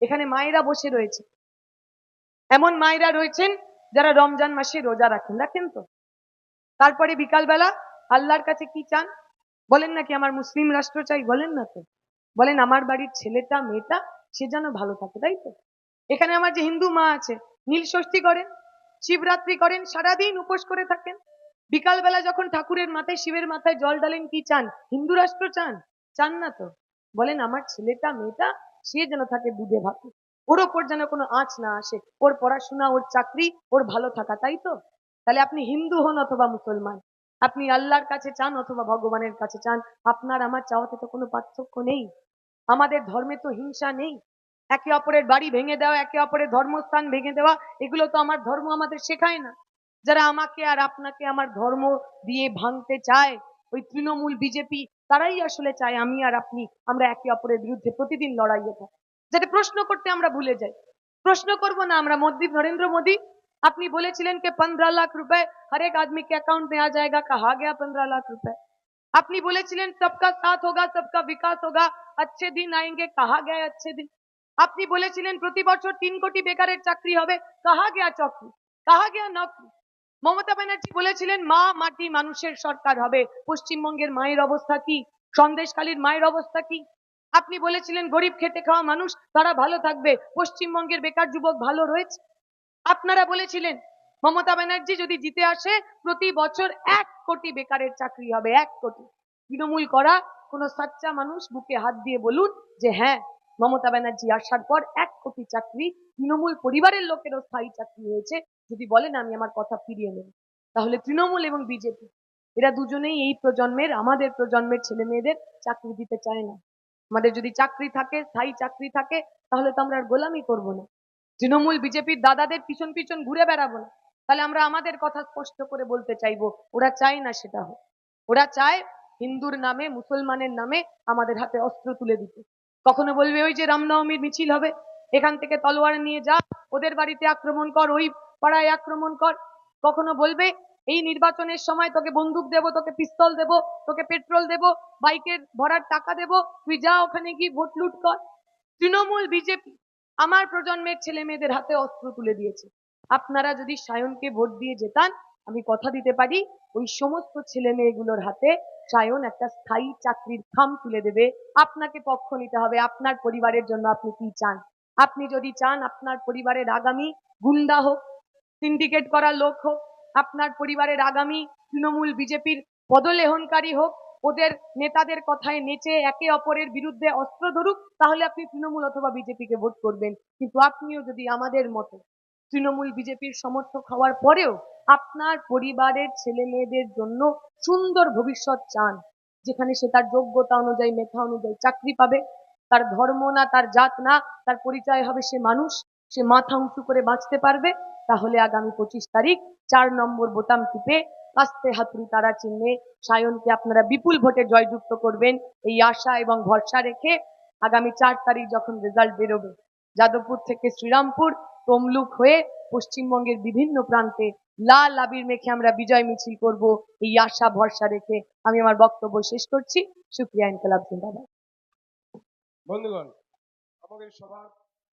এখানে মায়েরা বসে রয়েছে। এমন মায়েরা রয়েছেন যারা রমজান মাসে রোজা রাখেন রাখেন তো। তারপরে বিকালবেলা আল্লাহর কাছে কি চান? বলেন নাকি, আমার মুসলিম রাষ্ট্র চাই। বলেন না তো। বলেন, আমার বাড়ির ছেলেটা, মেয়েটা, সে যেন ভালো থাকে, তাই তো? এখানে আমার যে হিন্দু মা আছে, নীল ষষ্ঠী করেন, শিবরাত্রি করেন, সারাদিন উপোস করে থাকেন। বিকালবেলা যখন ঠাকুরের মাথায়, শিবের মাথায় জল ডালেন কি চান? হিন্দু রাষ্ট্র চান? চান না তো। বলেন, আমার ছেলেটা, মেয়েটা সে যেন থাকে দুধে ভাতে ওর ওপর যেন কোনো আঁচ না আসে। ওর পড়াশোনা, ওর চাকরি, ওর ভালো থাকা, তাই তো? তাহলে আপনি হিন্দু হন অথবা মুসলমান? আপনি আল্লাহর কাছে চান অথবা ভগবানের কাছে চান? আপনার, আমার চাওয়াতে তো কোনো পার্থক্য নেই। আমাদের ধর্মে তো হিংসা নেই। একে অপরের বাড়ি ভেঙে দেওয়া, একে অপরের ধর্মস্থান ভেঙে দেওয়া, এগুলো তো আমার ধর্ম আমাদের শেখায় না। যারা আমাকে আর আপনাকে আমার ধর্ম দিয়ে ভাঙতে চায়, ওই তৃণমূল বিজেপি তারাই আসলে চায় আমি আর আপনি আমরা একে অপরের বিরুদ্ধে প্রতিদিন লড়াইয়ে থাকি যাতে প্রশ্ন করতে আমরা ভুলে যাই প্রশ্ন করব না আমরা মোদী নরেন্দ্র মোদী আপনি বলেছিলেন कि पंद्रह लाख रुपए हर एक आदमी के अकाउंट में आ जाएगा कहा गया पंद्रह लाख रुपए আপনি বলেছিলেন सबका साथ होगा सबका विकास होगा अच्छे दिन आएंगे कहा गया अच्छे दिन আপনি বলেছিলেন প্রতি বছর তিন কোটি বেকারের চাকরি হবে কাহা গেয়া চাকরি কাহা গেয়া নকরি মমতা ব্যানার্জি বলেছিলেন, মা মাটি মানুষের সরকার হবে। পশ্চিমবঙ্গের মায়ের অবস্থা কি? সন্দেশখালীর মায়ের অবস্থা কি? আপনি বলেছিলেন, গরিব খেটে খাওয়া মানুষ, তারা ভালো থাকবে। পশ্চিমবঙ্গের বেকার যুবক ভালো রয়েছে? আপনারা বলেছিলেন, মমতা ব্যানার্জি যদি জিতে আসে, প্রতি বছর এক কোটি বেকারের চাকরি হবে, এক কোটি। তৃণমূল করা কোনো সাচ্চা মানুষ বুকে হাত দিয়ে বলুন যে হ্যাঁ মমতা ব্যানার্জি আসার পর এক কোটি চাকরি তৃণমূল পরিবারের লোকেরও স্থায়ী চাকরি হয়েছে। যদি বলেন আমি আমার কথা ফিরিয়ে নেব। তাহলে তৃণমূল এবং বিজেপি, এরা দুজনেই এই প্রজন্মের, আমাদের প্রজন্মের ছেলে মেয়েদের চাকরি দিতে চায় না। আমাদের যদি চাকরি থাকে, স্থায়ী চাকরি থাকে, তাহলে তো আমরা আর গোলামি করব না। তৃণমূল, বিজেপির দাদাদের পিছন পিছন ঘুরে বেড়াবো না। তাহলে আমরা আমাদের কথা স্পষ্ট করে বলতে চাইব, ওরা চায় না সেটা হোক। ওরা চায় হিন্দুর নামে, মুসলমানের নামে আমাদের হাতে অস্ত্র তুলে দিতে। কখনো বলবে, ওই যে রামনবমীর মিছিল হবে, এখান থেকে তলোয়ার নিয়ে যা, ওদের বাড়িতে আক্রমণ কর, ওই পাড়ায় আক্রমণ কর। কখনো বলবে, এই নির্বাচনের সময় তোকে বন্দুক দেব, তোকে পিস্তল দেব, তোকে পেট্রোল দেব, বাইকের ভরার টাকা দেব, তুই যা ওখানে গিয়ে ভোট লুট কর। তৃণমূল বিজেপি আমার প্রজন্মের ছেলে মেয়েদের হাতে অস্ত্র তুলে দিয়েছে। আপনারা যদি সায়নকে ভোট দিয়ে যেতান আমি কথা দিতে পারি, ওই সমস্ত ছেলে মেয়েগুলোর হাতে সায়ন একটা স্থায়ী চাকরির খাম তুলে দেবে। আপনাকে পক্ষ নিতে হবে। আপনার পরিবারের জন্য আপনি কি চান? আপনি যদি চান আপনার পরিবারের আগামী গুন্ডা হোক সিন্ডিকেট করা লোক হোক, আপনার পরিবারের আগামী তৃণমূল বিজেপির পদলেহনকারী হোক, ওদের নেতাদের কথায় নেচে একে অপরের বিরুদ্ধে অস্ত্র ধরুক, তাহলে আপনি তৃণমূল অথবা বিজেপিকে ভোট করবেন। কিন্তু আপনিও যদি আমাদের মতো তৃণমূল বিজেপির সমর্থক হওয়ার পরেও আপনার পরিবারের ছেলে মেয়েদের জন্য সুন্দর ভবিষ্যৎ চান, যেখানে সে তার যোগ্যতা অনুযায়ী, মেধা অনুযায়ী চাকরি পাবে। তার ধর্ম না, তার জাত না, তার পরিচয় হবে সে মানুষ, সে মাথা উঁচু করে বাঁচতে পারবে। তাহলে আগামী পঁচিশ তারিখ চার নম্বর বোতাম টিপে কাস্তে হাতুড়ি তারা চিহ্নে সায়নকে আপনারা বিপুল ভোটে জয়যুক্ত করবেন এই আশা এবং ভরসা রেখে আগামী চার তারিখ যখন রেজাল্ট বেরোবে, যাদবপুর থেকে শ্রীরামপুর তমলুক হয়ে পশ্চিমবঙ্গের বিভিন্ন প্রান্তে লাল আবির মেখে আমরা বিজয় মিছিল করব, এই আশা ভরসা রেখে আমি আমার বক্তব্য শেষ করছি। সুপ্রিয়া ইনকলাব জিন্দাবাদ। বন্ধুগণ, আমাদের সবার